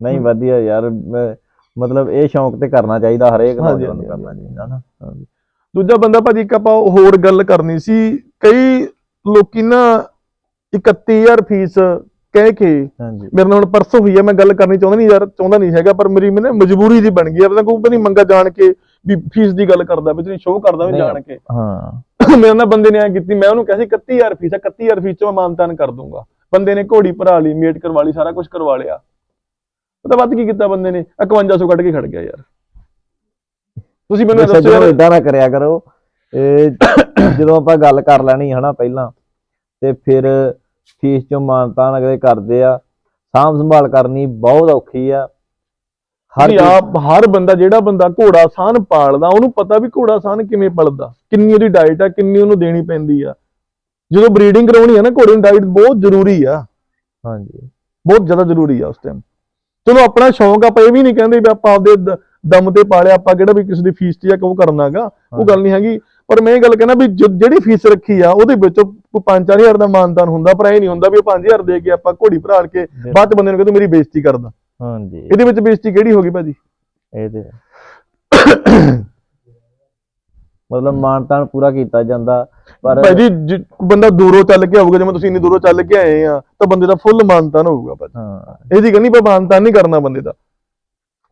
Speaker 1: ਨਹੀਂ ਵਧੀਆ ਯਾਰ ਮੈਂ- ਮਤਲਬ ਇਹ ਸ਼ੌਂਕ ਤੇ ਕਰਨਾ ਚਾਹੀਦਾ ਹਰੇਕ
Speaker 2: ਹਾਂਜੀ,
Speaker 1: ਨੌਜਵਾਨ ਨੂੰ
Speaker 2: ਹਾਂਜੀ,
Speaker 1: ਕਰਨਾ ਚਾਹੀਦਾ ਨਾ।
Speaker 2: ਦੂਜਾ ਬੰਦਾ ਭਾਜੀ ਇੱਕ ਆਪਾਂ ਹੋਰ ਗੱਲ ਕਰਨੀ ਸੀ ਕਈ ਲੋਕੀ ਨਾ 31000 ਫੀਸ ਕਹਿ ਕੇ
Speaker 1: ਹਾਂਜੀ।
Speaker 2: ਮੇਰੇ ਨਾਲ ਹੁਣ ਪਰਸੋਂ ਹੋਈ ਹੈ ਮੈਂ ਗੱਲ ਕਰਨੀ ਚਾਹੁੰਦਾ ਨਹੀਂ ਯਾਰ ਚਾਹੁੰਦਾ ਨਹੀਂ ਹੈਗਾ ਪਰ ਮੇਰੀ ਮੈਨੂੰ ਮਜਬੂਰੀ ਜੀ ਬਣ ਗਈ ਹੈ ਪਤਾ ਕੋਈ ਨਹੀਂ ਮੰਗਾ ਜਾਣ ਕੇ ਵੀ ਫੀਸ ਦੀ ਗੱਲ ਕਰਦਾ ਵੀ ਤੁਸੀਂ ਸ਼ੋਅ ਕਰਦਾ ਵੀ। ਜਾਣ ਕੇ।
Speaker 1: ਹਾਂ।
Speaker 2: ਮੇਰੇ ਨਾਲ ਬੰਦੇ ਨੇ ਐ ਕੀਤੀ ਮੈਂ ਉਹਨੂੰ ਕਿਹਾ ਸੀ 31000 ਫੀਸ ਹੈ 31000 ਫੀਸ ਚ ਮੈਂ ਮਾਨਤਾਨ ਕਰ ਦੂੰਗਾ। ਬੰਦੇ ਨੇ ਘੋੜੀ ਭਰਾ ਲਈ ਮੇਟ ਕਰਵਾ ਲਈ ਸਾਰਾ ਕੁਝ ਕਰਵਾ ਲਿਆ। ਪਤਾ ਵੱਧ ਕੀ ਕੀਤਾ ਬੰਦੇ ਨੇ? 5100 ਕੱਢ ਕੇ ਖੜ ਗਿਆ ਯਾਰ। ਤੁਸੀਂ ਮੈਨੂੰ ਦੱਸੋ ਯਾਰ।
Speaker 1: ਇਦਾਂ ਨਾ ਕਰਿਆ ਕਰੋ ਜਦੋਂ ਆਪਾਂ ਗੱਲ ਕਰ ਲੈਣੀ ਹਨਾ ਪਹਿਲਾਂ ਤੇ ਫਿਰ ਫੀਸ ਚੋਂ ਮਾਨਤਾਨ ਅਗਲੇ ਕਰਦੇ ਆ। ਸਾਂਭ ਸੰਭਾਲ ਕਰਨੀ ਬਹੁਤ ਔਖੀ ਆ। ਹਰ
Speaker 2: ਆਪ ਹਰ ਬੰਦਾ ਜਿਹੜਾ ਬੰਦਾ ਘੋੜਾ ਸਾਨ ਪਾਲਦਾ ਉਹਨੂੰ ਪਤਾ ਵੀ ਘੋੜਾ ਸਾਨ ਕਿਵੇਂ ਪਲਦਾ ਕਿੰਨੀ ਉਹਦੀ ਡਾਈਟ ਆ ਕਿੰਨੀ ਉਹਨੂੰ ਦੇਣੀ ਪੈਂਦੀ ਆ। ਜਦੋਂ ਬਰੀਡਿੰਗ ਕਰਾਉਣੀ ਆ ਨਾ ਘੋੜੇ ਨੂੰ ਡਾਈਟ ਬਹੁਤ ਜ਼ਰੂਰੀ ਆ।
Speaker 1: ਹਾਂਜੀ।
Speaker 2: ਬਹੁਤ ਜ਼ਿਆਦਾ ਜ਼ਰੂਰੀ ਆ ਉਸ ਟਾਈਮ ਚਲੋ ਆਪਣਾ ਸ਼ੌਂਕ ਆਪਾਂ ਇਹ ਵੀ ਨਹੀਂ ਕਹਿੰਦੇ ਵੀ ਆਪਾਂ ਆਪਦੇ ਦਮ ਤੇ ਪਾਲਿਆ ਆਪਾਂ ਕਿਹੜਾ ਵੀ ਕਿਸੇ ਦੀ ਫੀਸ ਤੇ ਜਾਂ ਉਹ ਕਰਨਾਗਾ ਉਹ ਗੱਲ ਨਹੀਂ ਹੈਗੀ। ਪਰ ਮੈਂ ਇਹ ਗੱਲ ਕਹਿਣਾ ਵੀ ਜਿਹੜੀ ਫੀਸ ਰੱਖੀ ਆ ਉਹਦੇ ਵਿੱਚ ਕੋਈ 5-4000 ਦਾ ਮਾਨਦਾਨ ਹੁੰਦਾ ਪਰ ਇਹ ਨਹੀਂ ਹੁੰਦਾ ਵੀ ਉਹ 5000 ਦੇ ਕੇ ਆਪਾਂ ਘੋੜੀ ਭਰਾੜ ਕੇ ਬਾਅਦ ਚ ਬੰਦੇ ਨੂੰ ਕਹਿੰਦੇ ਮੇਰੀ ਬੇਇੱਜ਼ਤੀ ਕਰਦਾ
Speaker 1: ਹਾਂਜੀ।
Speaker 2: ਇਹਦੇ ਵਿੱਚ ਬੇਇੱਜ਼ਤੀ ਕਿਹੜੀ ਹੋ ਗਈ ਭਾਜੀ?
Speaker 1: ਇਹ ਤੇ। ਮਤਲਬ ਮਾਨਤਾਨ ਪੂਰਾ ਕੀਤਾ ਜਾਂਦਾ ਪਰ
Speaker 2: ਭਾਜੀ ਜੇ ਬੰਦਾ ਦੂਰੋਂ ਚੱਲ ਕੇ ਆਊਗਾ ਜਿਵੇਂ ਤੁਸੀਂ ਇੰਨੀ ਦੂਰੋਂ ਚੱਲ ਕੇ ਆਏ ਆ ਤਾਂ ਬੰਦੇ ਦਾ ਫੁੱਲ ਮਾਨਤਾਨ ਹੋਊਗਾ ਭਾਜੀ।
Speaker 1: ਹਾਂ।
Speaker 2: ਇਹਦੀ ਕਹਿੰਦੀ ਪਰ ਮਾਨਤਾਨ ਨਹੀਂ ਕਰਨਾ ਬੰਦੇ ਦਾ।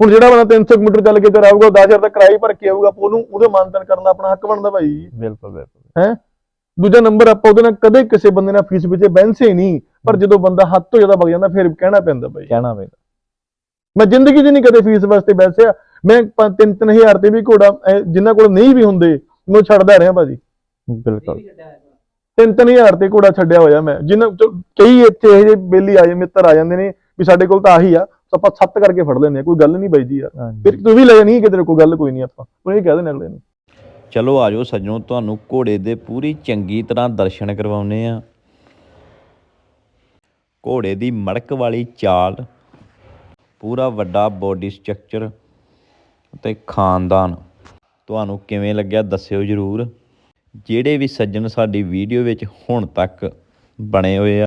Speaker 2: ਹੁਣ ਜਿਹੜਾ ਬੰਦਾ 300 ਕਿਲੋਮੀਟਰ ਚੱਲ ਕੇ ਤੇ ਆਊਗਾ 10000 ਦਾ ਕਿਰਾਇਆ ਭਰ ਕੇ ਆਊਗਾ ਆਪਾਂ ਉਹਨੂੰ ਉਹਦੇ ਮਾਨਤਾਨ ਕਰਨਾ ਆਪਣਾ ਹੱਕ ਬਣਦਾ ਭਾਈ
Speaker 1: ਬਿਲਕੁਲ ਬਿਲਕੁਲ।
Speaker 2: ਹੈ? ਦੂਜਾ ਨੰਬਰ ਆਪਾਂ ਉਹਦੇ ਨਾਲ ਕਦੇ ਕਿਸੇ ਬੰਦੇ ਨਾਲ ਫੀਸ ਵਿੱਚ ਬੈਂਸੇ ਨਹੀਂ ਪਰ ਜਦੋਂ ਬੰਦਾ ਹੱਦ ਤੋਂ ਜ਼ਿਆਦਾ ਵਗ ਜਾਂਦਾ ਫਿਰ ਕਹਿਣਾ ਪੈਂਦਾ ਭਾਈ
Speaker 1: ਕਹਿਣਾ ਪੈਂਦਾ।
Speaker 2: ਮੈਂ ਜ਼ਿੰਦਗੀ 'ਚ ਨਹੀਂ ਕਦੇ ਫੀਸ ਵਾਸਤੇ ਬੈਸਿਆ ਮੈਂ 3-3000 ਤੇ ਵੀ ਘੋੜਾ ਐ, ਜਿਨ੍ਹਾਂ ਕੋਲ ਨਹੀਂ ਵੀ ਹੁੰਦੇ ਮੈਂ ਛੱਡਦਾ ਰਿਹਾ ਭਾਜੀ।
Speaker 1: ਬਿਲਕੁਲ।
Speaker 2: ਤਿੰਨ ਤਿੰਨ ਹਜ਼ਾਰ ਤੇ ਘੋੜਾ ਛੱਡਿਆ ਹੋਇਆ ਮੈਂ। ਜਿਨ੍ਹਾਂ ਚੋਂ ਕਈ ਇੱਥੇ ਇਹ ਜਿਹੇ ਬੇਲੀ ਆਏ ਮਿੱਤਰ ਆ ਜਾਂਦੇ ਨੇ ਵੀ ਸਾਡੇ ਕੋਲ ਤਾਂ ਆਹੀ ਆ ਆਪਾਂ ਸੱਤ ਕਰਕੇ ਫੜ ਲੈਂਦੇ ਆ ਕੋਈ ਗੱਲ ਨਹੀਂ ਬਾਈ ਜੀ ਯਾਰ। ਫਿਰ ਤੂੰ ਵੀ ਲੈ ਨਹੀਂ ਕਿਤੇ ਕੋਈ ਗੱਲ ਕੋਈ ਨਹੀਂ ਆਪਾਂ। ਉਹ ਇਹ ਕਹਿ ਦੇਣਾ ਅਗਲੇ ਨੂੰ।
Speaker 3: ਚਲੋ ਆਜੋ ਸੱਜਣੋ ਤੁਹਾਨੂੰ ਘੋੜੇ ਦੇ ਪੂਰੀ ਚੰਗੀ ਤਰ੍ਹਾਂ ਦਰਸ਼ਨ ਕਰਵਾਉਨੇ ਆ ਘੋੜੇ ਦੀ ਮੜਕ ਵਾਲੀ ਚਾਲ ਪੂਰਾ ਵੱਡਾ ਬੋਡੀ ਸਟਰਕਚਰ ਅਤੇ ਖਾਨਦਾਨ। ਤੁਹਾਨੂੰ ਕਿਵੇਂ ਲੱਗਿਆ ਦੱਸਿਓ ਜਰੂਰ। ਜਿਹੜੇ ਵੀ ਸੱਜਣ ਸਾਡੀ ਵੀਡੀਓ ਵਿੱਚ ਹੁਣ ਤੱਕ ਬਣੇ ਹੋਏ ਆ,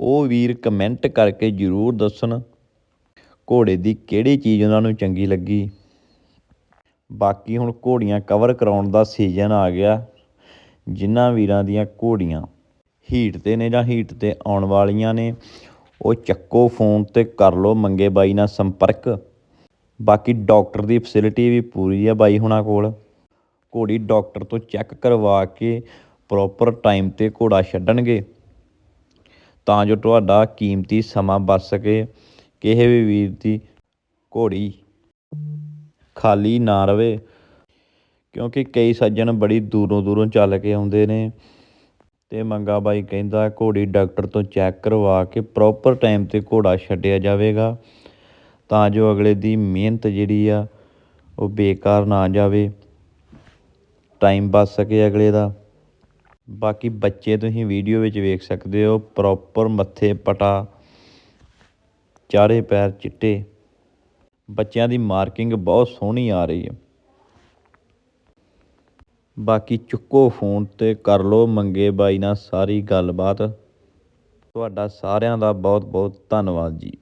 Speaker 3: ਉਹ ਵੀਰ ਕਮੈਂਟ ਕਰਕੇ ਜਰੂਰ ਦੱਸਣ ਘੋੜੇ ਦੀ ਕਿਹੜੀ ਚੀਜ਼ ਉਹਨਾਂ ਨੂੰ ਚੰਗੀ ਲੱਗੀ। ਬਾਕੀ ਹੁਣ ਘੋੜੀਆਂ ਕਵਰ ਕਰਾਉਣ ਦਾ ਸੀਜ਼ਨ ਆ ਗਿਆ। ਜਿਨ੍ਹਾਂ ਵੀਰਾਂ ਦੀਆਂ ਘੋੜੀਆਂ ਹੀਟ ਤੇ ਨੇ ਜਾਂ ਹੀਟ ਤੇ ਆਉਣ ਵਾਲੀਆਂ ਨੇ ਉਹ ਚੱਕੋ ਫੋਨ ਤੇ ਕਰ ਲਓ, ਮੰਗੇ ਬਾਈ ਨਾਲ ਸੰਪਰਕ। ਬਾਕੀ ਡਾਕਟਰ ਦੀ ਫੈਸਿਲਿਟੀ ਵੀ ਪੂਰੀ ਆ ਬਾਈ ਹੁਣਾਂ ਕੋਲ। ਘੋੜੀ ਡਾਕਟਰ ਤੋਂ ਚੈੱਕ ਕਰਵਾ ਕੇ ਪ੍ਰੋਪਰ ਟਾਈਮ ਤੇ ਘੋੜਾ ਛੱਡਣਗੇ। ਤਾਂ ਜੋ ਤੁਹਾਡਾ ਕੀਮਤੀ ਸਮਾਂ ਬਚ ਸਕੇ। ਕਿਸੇ ਵੀ ਵੀਰ ਦੀ ਘੋੜੀ ਖਾਲੀ ਨਾ ਰਵੇ, ਕਿਉਂਕਿ ਕਈ ਸੱਜਣ ਬੜੀ ਦੂਰੋਂ ਦੂਰੋਂ ਚੱਲ ਕੇ ਆਉਂਦੇ ਨੇ। ਤੇ ਮੰਗਾ ਬਾਈ ਕਹਿੰਦਾ ਘੋੜੀ ਡਾਕਟਰ ਤੋਂ ਚੈੱਕ ਕਰਵਾ ਕੇ ਪ੍ਰੋਪਰ ਟਾਈਮ ਤੇ ਘੋੜਾ ਛੱਡਿਆ ਜਾਵੇਗਾ। ਤਾਂ ਜੋ ਅਗਲੇ ਦੀ ਮਿਹਨਤ ਜਿਹੜੀ ਆ, ਉਹ ਬੇਕਾਰ ਨਾ ਜਾਵੇ। ਟਾਈਮ ਬਚ ਸਕੇ ਅਗਲੇ ਦਾ। ਬਾਕੀ ਬੱਚੇ ਤੁਸੀਂ ਵੀਡੀਓ ਵਿੱਚ ਵੇਖ ਸਕਦੇ ਹੋ ਪ੍ਰੋਪਰ ਮੱਥੇ ਪਟਾ, ਚਾਰੇ ਪੈਰ ਚਿੱਟੇ। ਬੱਚਿਆਂ ਦੀ ਮਾਰਕਿੰਗ ਬਹੁਤ ਸੋਹਣੀ ਆ ਰਹੀ ਹੈ ਬਾਕੀ ਚੁੱਕੋ ਫੋਨ ਤੇ ਕਰ ਲਓ, ਮੰਗੇ ਬਾਈ ਨਾਲ ਸਾਰੀ ਗੱਲਬਾਤ। ਤੁਹਾਡਾ ਸਾਰਿਆਂ ਦਾ ਬਹੁਤ ਬਹੁਤ ਧੰਨਵਾਦ ਜੀ।